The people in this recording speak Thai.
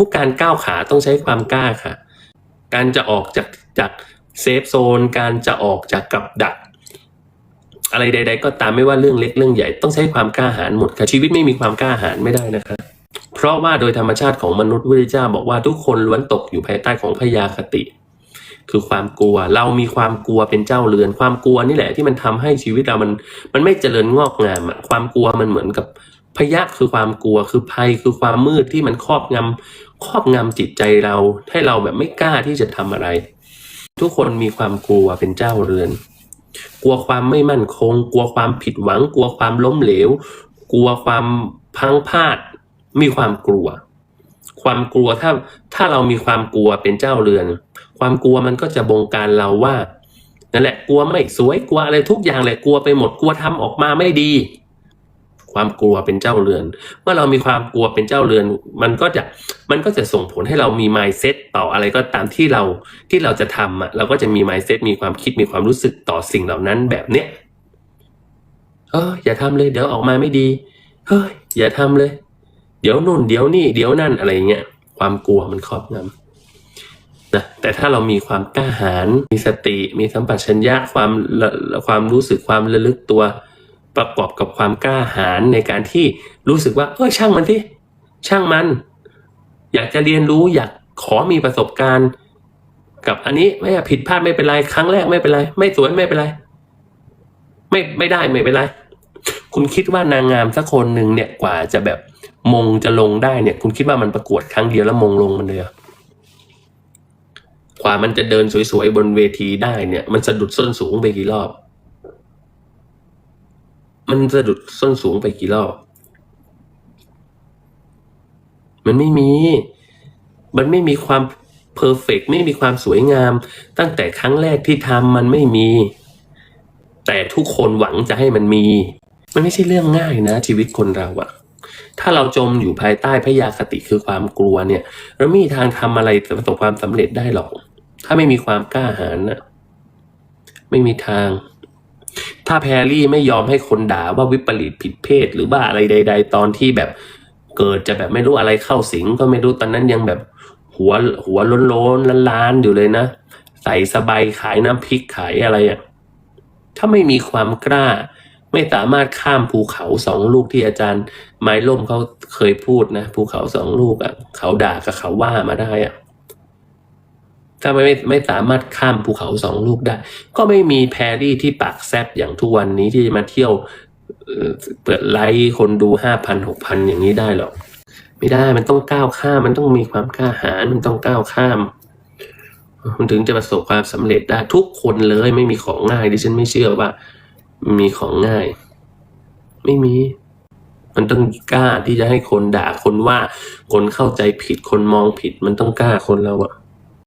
ทุกการก้าวขาต้องใช้ความกล้าค่ะ การจะออกจากจากเซฟโซน การจะออกจากกับดัก อะไรใด ๆ ก็ตามไม่ว่าเรื่องเล็กเรื่องใหญ่ต้องใช้ความกล้าหาญหมดค่ะชีวิตไม่มีความกล้าหาญไม่ได้นะคะ เพราะว่าโดยธรรมชาติของมนุษย์พระเจ้าบอกว่าทุกคนล้วนตกอยู่ภายใต้ของพยาคติ คือความกลัวเรามีความกลัวเป็นเจ้าเรือน ความกลัวนี่แหละที่มันทำให้ชีวิตเรามันมันไม่เจริญงอกงามอะความกลัวมันเหมือนกับ ยะคือความกลัวคือภัยคือความมืดที่มันครอบงำครอบงำจิตใจเรา ให้เราแบบไม่กล้าที่จะทำอะไร ทุกคนมีความกลัวเป็นเจ้าเรือน กลัวความไม่มั่นคง กลัวความผิดหวัง กลัวความล้มเหลว กลัวความพังพาดมีความกลัว ความกลัวถ้าถ้าเรามีความกลัวเป็นเจ้าเรือน ความกลัวมันก็จะบงการเราว่านั่นแหละกลัวไม่สวยกลัวอะไรทุกอย่างแหละกลัวไปหมดกลัวทำออกมาไม่ดี ความกลัวเป็นเจ้าเรือน เมื่อเรามีความกลัวเป็นเจ้าเรือน มันก็จะมันก็จะส่งผลให้เรามี mindset ต่ออะไรก็ตามที่เราที่เราจะทำอะเราก็จะมี mindset มีความคิดมีความรู้สึกต่อสิ่งเหล่านั้นแบบเนี้ยเอออย่าทำเลย เดี๋ยวออกมาไม่ดีเฮ้ยอย่าทำเลย เดี๋ยวนู่นเดี๋ยวนี่เดี๋ยวนั่นอะไรเงี้ยความกลัวมันครอบงำนะแต่ถ้าเรามีความกล้าหาญมีสติ มีสัมปชัญญะความความรู้สึกความระลึกตัว ประกอบกับความกล้าหาญในการที่รู้สึกว่า เออช่างมันที่ช่างมัน อยากจะเรียนรู้อยากขอมีประสบการณ์ กับอันนี้ไม่ผิดพลาดไม่เป็นไร ครั้งแรกไม่เป็นไร ไม่สวยไม่เป็นไร ไม่ไม่ได้ไม่เป็นไร คุณคิดว่านางงามสักคนหนึ่งเนี่ยกว่าจะแบบมงจะลงได้เนี่ย คุณคิดว่ามันประกวดครั้งเดียวแล้วมงลงมันเลยกว่ามันจะเดินสวยๆบนเวทีได้เนี่ย มันสะดุดส้นสูงไปกี่รอบ มันสะดุดส้นสูงไปกี่รอบ มันไม่มี มันไม่มีความเพอร์เฟกไม่มีความสวยงาม ตั้งแต่ครั้งแรกที่ทำมันไม่มี แต่ทุกคนหวังจะให้มันมี มันไม่ใช่เรื่องง่ายนะ ชีวิตคนเราอะถ้าเราจมอยู่ภายใต้พยาคติคือความกลัวเนี่ย เราไม่มีทางทำอะไรประสบความสำเร็จได้หรอก ถ้าไม่มีความกล้าหาญนะไม่มีทาง ถ้าแพรรี่ไม่ยอมให้คนด่าว่าวิปริตผิดเพศหรือว่าอะไรใด ๆ ตอนที่แบบเกิดจะแบบไม่รู้อะไรเข้าสิงก็ไม่รู้ตอนนั้นยังแบบหัวหัวโล้นล้านๆอยู่เลยนะ ใส่สบายขายน้ำพริกขายอะไรอะ่ะถ้าไม่มีความกล้า ไม่สามารถข้ามภูเขาสองลูกที่อาจารย์ไม้ล่มเขาเคยพูดนะภูเขาสองลูกอะ่ะเขาด่ากับเขาว่ามาได้อะ่ะ ถ้าไม่ไม่ไม่สามารถข้ามภูเขาสองลูกได้ ก็ไม่มีแพรรี่ที่ปากแซบอย่างทุกวันนี้ที่จะมาเที่ยวเปิดไลฟ์คนดูห้าพันหกพันอย่างนี้ได้หรอก ไม่ได้มันต้องก้าวข้ามมันต้องมีความกล้าหาญมันต้องก้าวข้าม มันถึงจะประสบความสำเร็จได้ทุกคนเลยไม่มีของง่ายดิฉันไม่เชื่อว่า มีของง่าย ไม่มี มันต้องกล้าที่จะให้คนด่าคนว่า คนเข้าใจผิดคนมองผิด มันต้องกล้าคนเราอะ